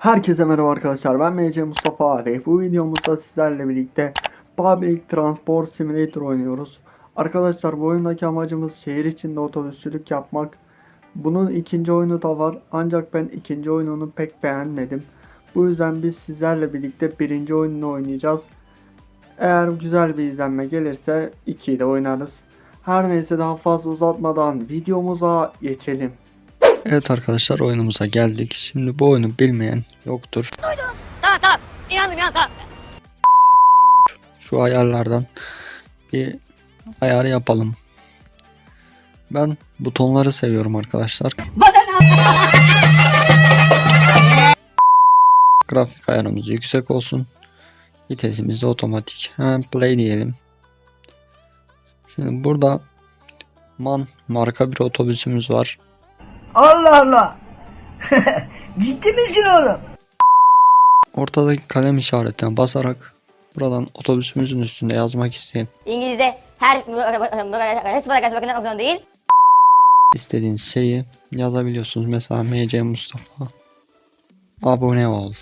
Herkese merhaba arkadaşlar ben MC Mustafa ve bu videomuzda sizlerle birlikte Public Transport Simulator oynuyoruz. Arkadaşlar bu oyundaki amacımız şehir içinde otobüsçülük yapmak. Bunun ikinci oyunu da var ancak ben ikinci oyununu pek beğenmedim. Bu yüzden biz sizlerle birlikte birinci oyununu oynayacağız. Eğer güzel bir izlenme gelirse 2'yi de oynarız. Her neyse daha fazla uzatmadan videomuza geçelim. Evet arkadaşlar oyunumuza geldik. Şimdi bu oyunu bilmeyen yoktur. Tamam tamam. İnandım inandım tamam. Şu ayarlardan bir ayarı yapalım. Ben butonları seviyorum arkadaşlar. Grafik ayarımız yüksek olsun. Vitesimiz de otomatik. Hemen play diyelim. Şimdi burada MAN marka bir otobüsümüz var. Allah Allah. Ciddi misin oğlum? Ortadaki kalem işaretine basarak buradan otobüsümüzün üstünde yazmak isteyen İngilizce her karşı bakılmak zorunda değil. istediğiniz şeyi yazabiliyorsunuz. Mesela MC Mustafa abone ol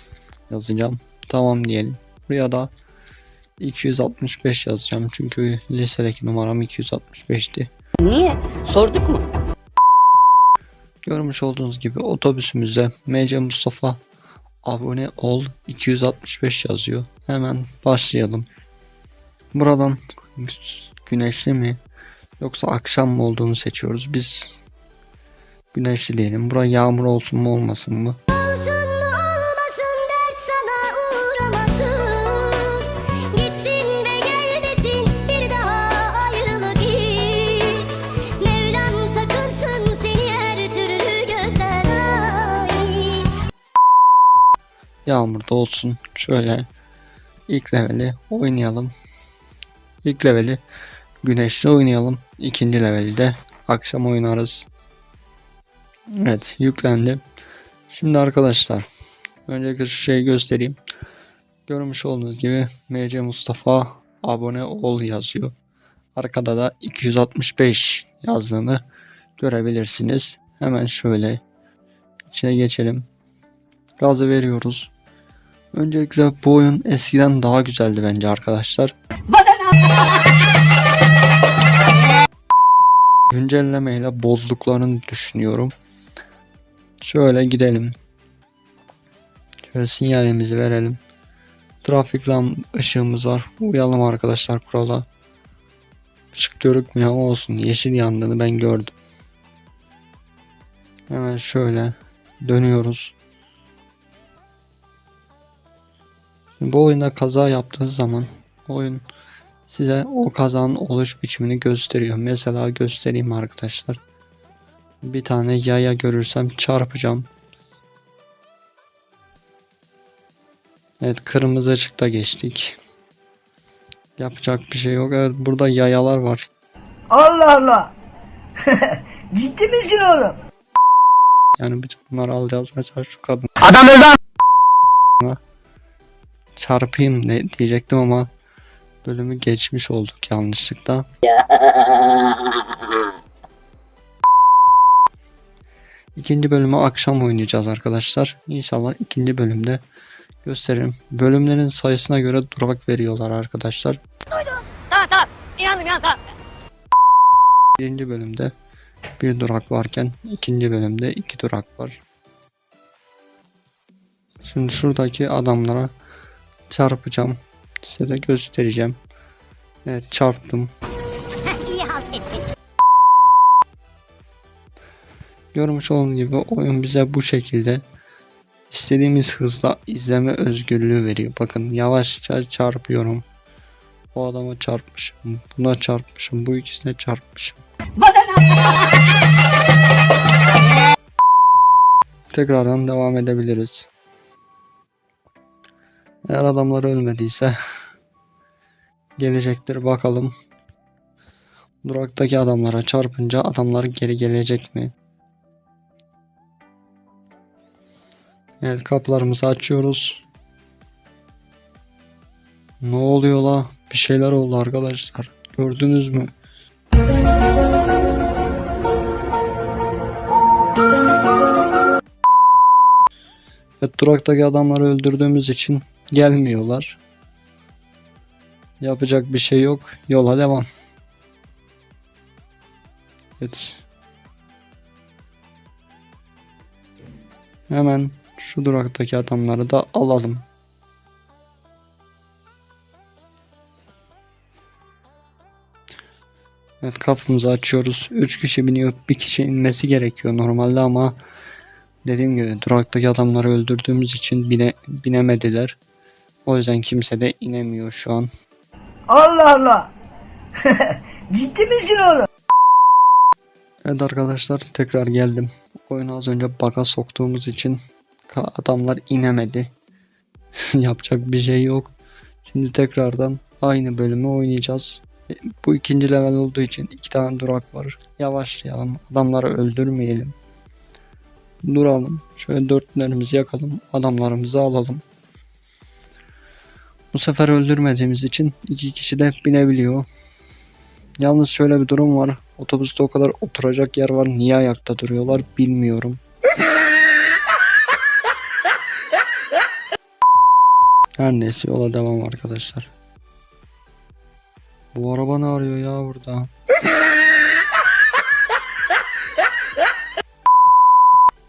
yazacağım. Tamam diyelim. Buraya da 265 yazacağım. Çünkü lisedeki numaram 265'ti. Niye? Sorduk mu? Görmüş olduğunuz gibi otobüsümüzde MC Mustafa abone ol 265 yazıyor. Hemen başlayalım. Buradan güneşli mi yoksa akşam mı olduğunu seçiyoruz. Biz güneşli diyelim. Bura yağmur olsun mu olmasın mı? Yağmur da olsun. Şöyle ilk leveli oynayalım. İlk leveli güneşli oynayalım. İkinci leveli de akşam oynarız. Evet yüklendi. Şimdi arkadaşlar öncelikle şu şeyi göstereyim. Görmüş olduğunuz gibi MC Mustafa abone ol yazıyor. Arkada da 265 yazdığını görebilirsiniz. Hemen şöyle içine geçelim. Gazı veriyoruz. Öncelikle bu oyun eskiden daha güzeldi bence arkadaşlar. Güncellemeyle bozduklarını düşünüyorum. Şöyle gidelim. Şöyle sinyalimizi verelim. Trafik lam ışığımız var. Uyalım arkadaşlar kurala. Işık görükmüyor olsun. Yeşil yandığını ben gördüm. Hemen şöyle dönüyoruz. Bu oyunda kaza yaptığınız zaman oyun size o kazanın oluş biçimini gösteriyor. Mesela göstereyim arkadaşlar. Bir tane yaya görürsem çarpacağım. Evet kırmızı ışıkta geçtik. Yapacak bir şey yok. Evet burada yayalar var. Allah Allah. Ciddi misin oğlum? Yani bütün bunları alacağız. Mesela şu kadın. Adam öldü. Çarpayım ne diyecektim ama bölümü geçmiş olduk yanlışlıkla. İkinci bölümü akşam oynayacağız arkadaşlar. İnşallah ikinci bölümde gösteririm. Bölümlerin sayısına göre durak veriyorlar arkadaşlar. Birinci bölümde bir durak varken ikinci bölümde iki durak var. Şimdi şuradaki adamlara çarpacağım. Size de göstereceğim. Evet çarptım. İyi halt ettin Görmüş olduğunuz gibi oyun bize bu şekilde istediğimiz hızla izleme özgürlüğü veriyor. Bakın yavaşça çarpıyorum. Bu adama çarpmışım. Buna çarpmışım. Bu ikisine çarpmışım. Tekrardan devam edebiliriz. Eğer adamlar ölmediyse gelecektir bakalım. Duraktaki adamlara çarpınca adamlar geri gelecek mi? Evet kapılarımızı açıyoruz. Ne oluyor la? Bir şeyler oldu arkadaşlar. Gördünüz mü? Evet, duraktaki adamları öldürdüğümüz için gelmiyorlar. Yapacak bir şey yok. Yola devam. Evet. Hemen şu duraktaki adamları da alalım. Evet kapımızı açıyoruz. 3 kişi biniyor. Bir kişi inmesi gerekiyor normalde ama dediğim gibi duraktaki adamları öldürdüğümüz için bine, binemediler. O yüzden kimse de inemiyor şu an. Allah Allah. Ciddi misin oğlum? Evet arkadaşlar tekrar geldim. Oyunu az önce bug'a soktuğumuz için adamlar inemedi. Yapacak bir şey yok. Şimdi tekrardan aynı bölümü oynayacağız. E, Bu ikinci level olduğu için iki tane durak var. Yavaşlayalım. Adamları öldürmeyelim. Duralım. Şöyle dörtlerimizi yakalım. Adamlarımızı alalım. Bu sefer öldürmediğimiz için iki kişi de binebiliyor. Yalnız şöyle bir durum var. Otobüste o kadar oturacak yer var. Niye ayakta duruyorlar bilmiyorum. Her neyse yola devam arkadaşlar. Bu araba ne arıyor ya burada?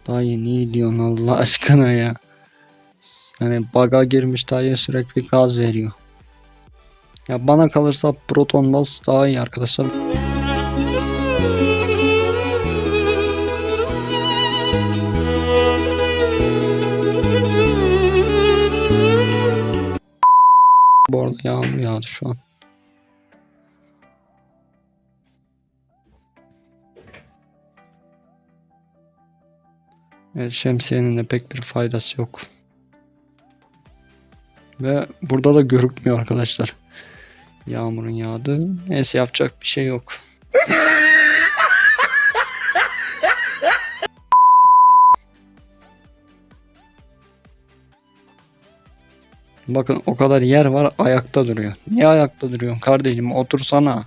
Dayı ne diyorsun Allah aşkına ya. Yani baga girmiş dayı sürekli gaz veriyor. Ya bana kalırsa proton bas daha iyi arkadaşlar. Bu arada yağmur yağdı şu an. Evet şemsiyenin de pek bir faydası yok. Ve burada da görükmüyor arkadaşlar. Yağmurun yağdığı. Neyse yapacak bir şey yok. Bakın o kadar yer var ayakta duruyor. Niye ayakta duruyorsun kardeşim otursana.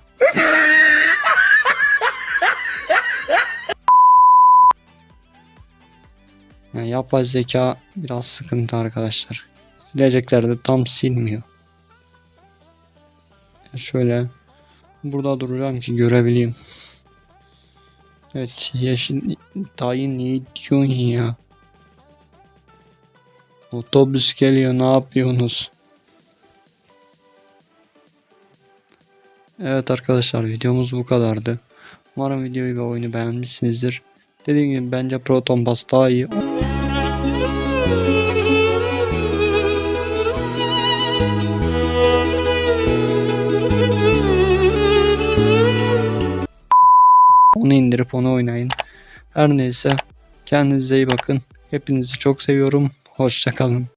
Yani yapay zeka biraz sıkıntı arkadaşlar. Silecekler de tam silmiyor. Şöyle burada duracağım ki görebileyim. Evet yeşil tayin ne diyorsun ya? Otobüs geliyor ne yapıyorsunuz? Evet arkadaşlar videomuz bu kadardı. Umarım videoyu ve oyunu beğenmişsinizdir. Dediğim gibi bence Proton Bus daha iyi. Onu indirip onu oynayın. Her neyse kendinize iyi bakın. Hepinizi çok seviyorum. Hoşçakalın.